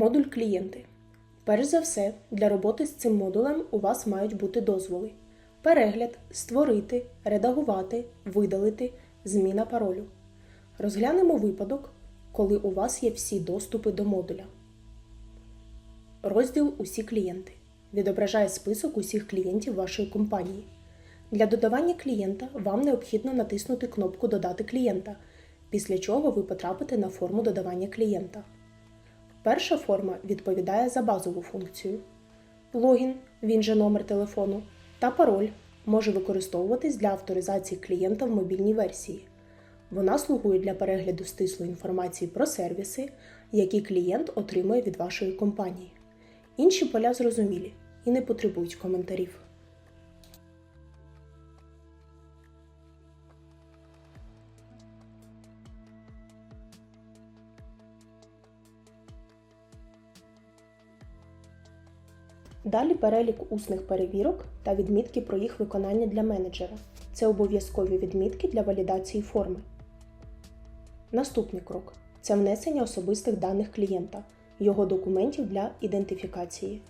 Модуль клієнти. Перш за все, для роботи з цим модулем у вас мають бути дозволи: перегляд, створити, редагувати, видалити, зміна паролю. Розглянемо випадок, коли у вас є всі доступи до модуля. Розділ Усі клієнти відображає список усіх клієнтів вашої компанії. Для додавання клієнта вам необхідно натиснути кнопку Додати клієнта, після чого ви потрапите на форму додавання клієнта. Перша форма відповідає за базову функцію. Логін, він же номер телефону, та пароль може використовуватись для авторизації клієнта в мобільній версії. Вона слугує для перегляду стислої інформації про сервіси, які клієнт отримує від вашої компанії. Інші поля зрозумілі і не потребують коментарів. Далі перелік усних перевірок та відмітки про їх виконання для менеджера. Це обов'язкові відмітки для валідації форми. Наступний крок це внесення особистих даних клієнта, його документів для ідентифікації.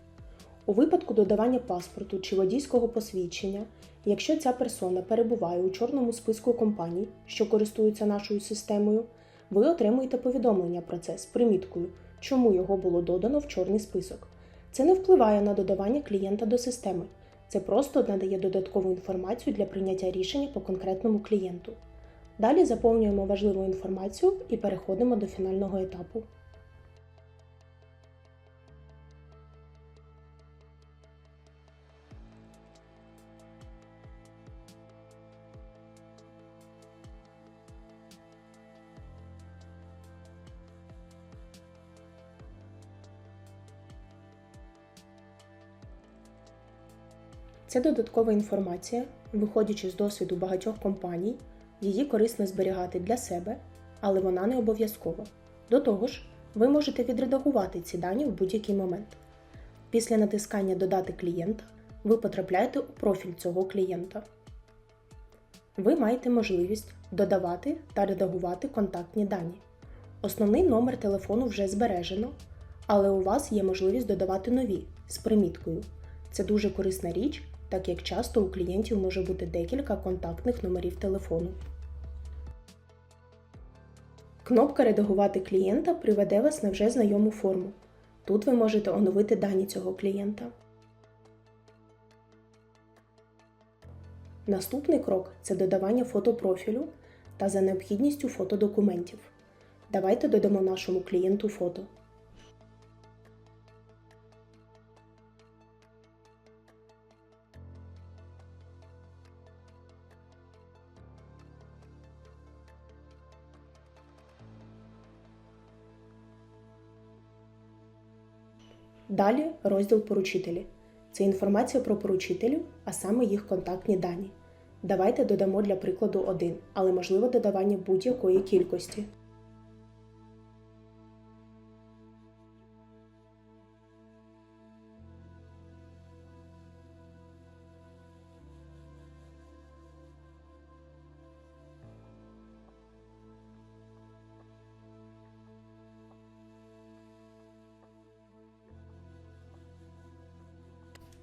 У випадку додавання паспорту чи водійського посвідчення, якщо ця персона перебуває у чорному списку компаній, що користуються нашою системою, ви отримуєте повідомлення про це з приміткою, чому його було додано в чорний список. Це не впливає на додавання клієнта до системи. Це просто надає додаткову інформацію для прийняття рішення по конкретному клієнту. Далі заповнюємо важливу інформацію і переходимо до фінального етапу. Це додаткова інформація, виходячи з досвіду багатьох компаній, її корисно зберігати для себе, але вона не обов'язкова. До того ж, ви можете відредагувати ці дані в будь-який момент. Після натискання Додати клієнта ви потрапляєте у профіль цього клієнта. Ви маєте можливість додавати та редагувати контактні дані. Основний номер телефону вже збережено, але у вас є можливість додавати нові з приміткою. Це дуже корисна річ, так як часто у клієнтів може бути декілька контактних номерів телефону. Кнопка Редагувати клієнта приведе вас на вже знайому форму. Тут ви можете оновити дані цього клієнта. Наступний крок це додавання фотопрофілю та за необхідністю фотодокументів. Давайте додамо нашому клієнту фото. Далі розділ поручителі. Це інформація про поручителів, а саме їх контактні дані. Давайте додамо для прикладу один, але можливо додавання будь-якої кількості.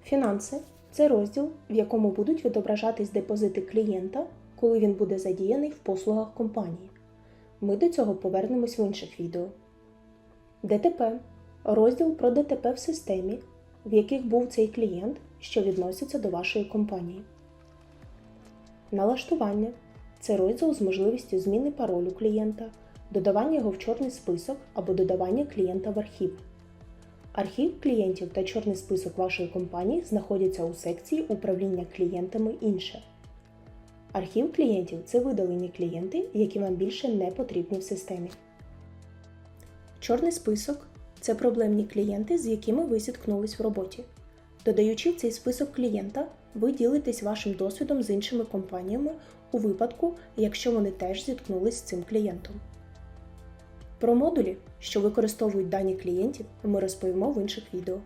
Фінанси це розділ, в якому будуть відображатись депозити клієнта, коли він буде задіяний в послугах компанії. Ми до цього повернемось в інших відео. ДТП розділ про ДТП в системі, в яких був цей клієнт, що відноситься до вашої компанії. Налаштування це розділ з можливістю зміни паролю клієнта, додавання його в чорний список або додавання клієнта в архів. Архів клієнтів та чорний список вашої компанії знаходяться у секції Управління клієнтами інше. Архів клієнтів це видалені клієнти, які вам більше не потрібні в системі. Чорний список це проблемні клієнти, з якими ви зіткнулись в роботі. Додаючи цей список клієнта, ви ділитесь вашим досвідом з іншими компаніями у випадку, якщо вони теж зіткнулись з цим клієнтом. Про модулі, що використовують дані клієнтів, ми розповімо в інших відео.